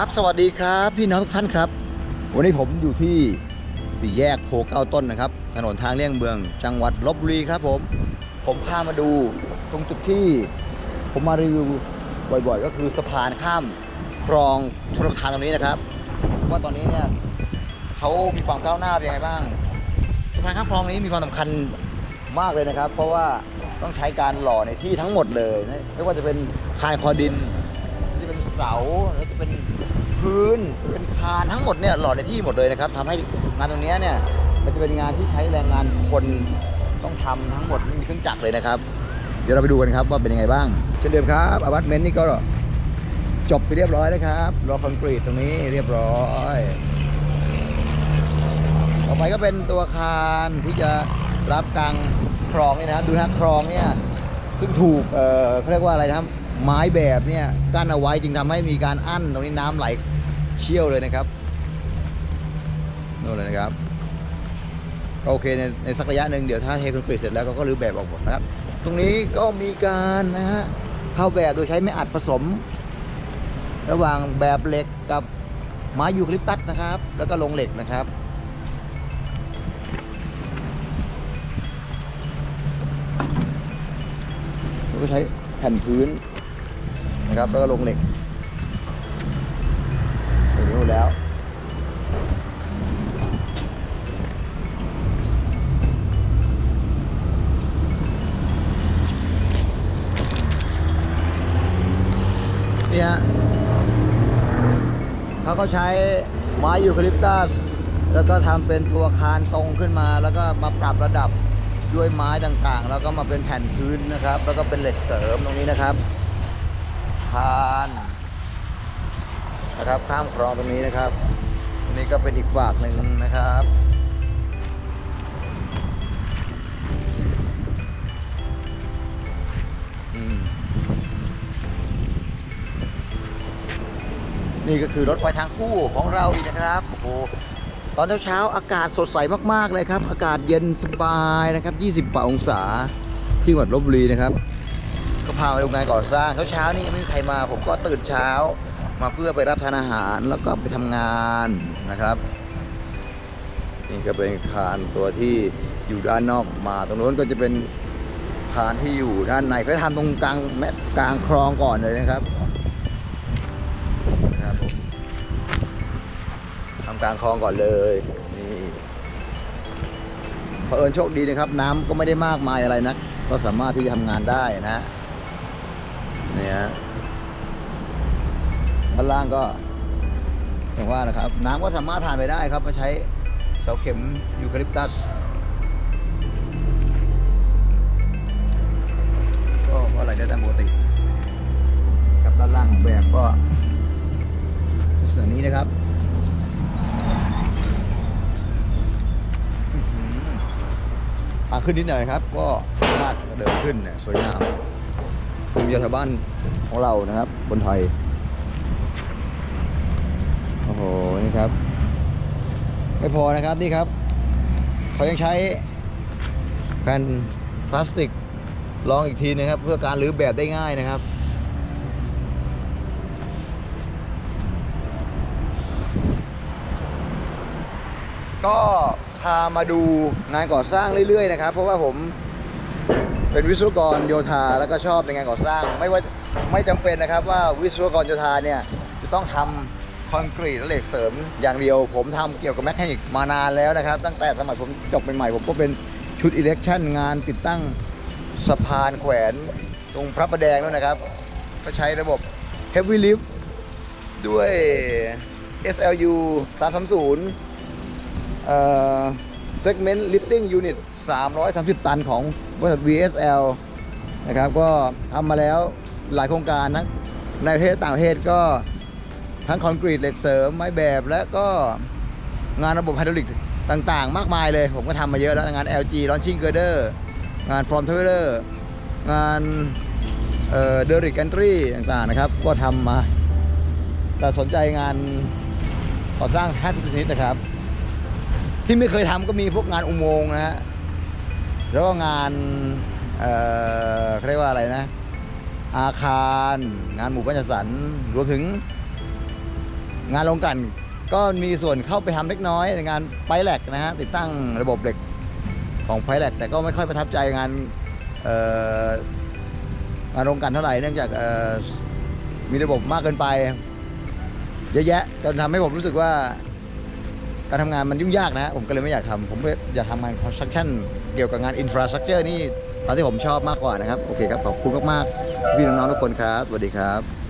ครับ สวัสดีครับ พี่น้องทุกท่านครับ วันนี้ผมอยู่ที่สี่แยกโพเก้าต้นนะครับ ถนนทางเลี่ยงเมือง จังหวัดลบบุรีครับผม ผมพามาดูตรงจุดที่ ผมมารีวิวบ่อยๆ ก็คือสะพานข้ามคลองชลประทานตรงนี้นะครับ ว่าตอนนี้เนี่ยเขามีความก้าวหน้าเป็นยังไงบ้างสะพานข้ามคลองนี้มีความสำคัญมากเลยนะครับ เพราะว่าต้องใช้การหล่อในที่ทั้งหมดเลย ไม่ว่าจะเป็นคานคอดิน เสาหรือจะเป็นพื้นเป็นคานทั้งหมดเนี่ยหล่อในที่หมดเลยนะครับทำให้งานตรงนี้เนี่ยมันจะเป็นงานที่ใช้แรงงานคนต้องทำทั้งหมดไม่มีเครื่องจักรเลยนะครับ เดี๋ยวเราไปดูกันครับว่าเป็นยังไงบ้าง เช่นเดิมครับอพาร์ตเมนต์นี่ก็จบไปเรียบร้อยแล้วครับรอคอนกรีตตรงนี้เรียบร้อย ต่อไปก็เป็นตัวอาคารที่จะรับกลางคลองนี่นะครับดูนะคลองเนี่ยซึ่งถูกเออเขาเรียกว่าอะไรนะครับ ไม้แบบเนี่ยกั้นเอาไว้จึงทำให้มีการอั้นตรงนี้น้ำไหลเชี่ยวเลยนะครับนู่นเลยนะครับก็โอเคในในสักระยะหนึ่งเดี๋ยวถ้าเทคอนกรีตเสร็จแล้วก็รื้อแบบออกหมดนะครับ ตรงนี้ก็มีการนะฮะเข้าแบบโดยใช้ไม้อัดผสม ระหว่างแบบเหล็กกับไม้ยูคลิปตัสนะครับ แล้วก็ลงเหล็กนะครับแล้วก็ใช้แผ่นพื้น นะครับแล้วก็ลงเหล็กเสร็จหมดแล้วเนี่ยเขาก็ใช้ไม้ยูคาลิปตัสแล้วก็ทำเป็นตัวคานตรงขึ้นมา แล้วก็มาปรับระดับด้วยไม้ต่างๆ แล้วก็มาเป็นแผ่นพื้นนะครับ แล้วก็เป็นเหล็กเสริมตรงนี้นะครับ คานนะครับข้ามคลองตรงนี้นะครับตรงนี้ก็เป็นอีกฝากหนึ่งนะครับนี่ก็คือรถไฟทางคู่ของเราอีกนะครับโอ้โหตอนเช้าๆอากาศสดใสมากๆเลยครับ อากาศเย็นสบายนะครับ 20 องศาที่จังหวัดลบบุรีนะครับ ก็พามาดูงานก่อสร้างเช้าๆนี่ไม่มีใครมา ผมก็ตื่นเช้า มาเพื่อไปรับทานอาหารแล้วก็ไปทำงานนะครับ นี่ก็เป็นคานตัวที่อยู่ด้านนอกมา ตรงนู้นก็จะเป็นคานที่อยู่ด้านในเขาทำตรงกลางแม่กลางคลองก่อนเลยนะครับนะครับทำกลางคลองก่อนเลยนี่เผอิญโชคดีนะครับ น้ำก็ไม่ได้มากมายอะไรนะก็สามารถที่จะทำงานได้นะ นี่ฮะด้านล่างก็อย่างว่านะครับ น้ำก็สามารถผ่านไปได้ครับ มาใช้เสาเข็มยูคาลิปตัสก็ก็ไหลได้ตามปกติกับด้านล่างของแบบก็ส่วนนี้นะครับอื้อหือทาขึ้นนิดหน่อยครับ ก็ลาดเดินขึ้นเนี่ยสวยงาม มิปัญญาชาวบ้านของเรานะครับ คนไทย โอ้โห นี่ครับ ไม่พอนะครับนี่ครับ เขายังใช้แผ่นพลาสติกรองอีกทีนะครับ เพื่อการรื้อแบบได้ง่ายนะครับก็พามาดูงานก่อสร้างเรื่อยๆนะครับ เพราะว่าผม เป็นวิศวกรโยธาแล้วก็ชอบในงานก่อสร้าง ไม่ว่าไม่จำเป็นนะครับว่าวิศวกรโยธาเนี่ยจะต้องทำคอนกรีตและเหล็กเสริม อย่างเดียวผมทำเกี่ยวกับแมคานิกมานานแล้วนะครับ ตั้งแต่สมัยผมจบใหม่ๆผมก็เป็นชุดอิเล็กชันงานติดตั้งสะพานแขวนตรงพระประแดงด้วยนะครับ ก็ใช้ระบบ Heavy Lift ด้วย SLU 330เอ่อ Segment Lifting Unit 330 ตันของบริษัท VSL นะครับก็ทำมาแล้วหลายโครงการทั้งในประเทศต่างประเทศก็ทั้งคอนกรีตเหล็กเสริมไม้แบบและก็งานระบบไฮดรอลิกต่างๆ มากมายเลย ผมก็ทำมาเยอะแล้ว งาน LG Launching Girder งาน From Tower งานเอ่อ Derrick Entry ต่างๆนะครับ ก็ทำมา แต่สนใจงานก่อสร้างแทบทุกชนิดนะครับ ที่ไม่เคยทำก็มีพวกงานอุโมงค์นะฮะแล้วก็งานเอ่อเขาเรียกว่าอะไรนะ อาคาร งานหมู่บ้านจัดสรรรวมถึง งานลงกลันก็มีส่วนเข้าไปทำเล็กน้อยในงานไพแลกนะฮะติดตั้งระบบเหล็กของไพแลกแต่ก็ไม่ค่อยประทับใจงานเอ่องานลงกลันเท่าไหร่เนื่องจากเอ่อมีระบบมากเกินไป เยอะแยะจนทำให้ผมรู้สึกว่า การทำงานมันยุ่งยากนะฮะผมก็เลยไม่อยากทำผมก็อยากทำงานคอนสตรักชั่นเกี่ยวกับงานอินฟราสตรักเจอร์นี่ตอนที่ผมชอบมากกว่านะครับ โอเคครับ ขอบคุณมากๆพี่น้องๆทุกคนครับสวัสดีครับ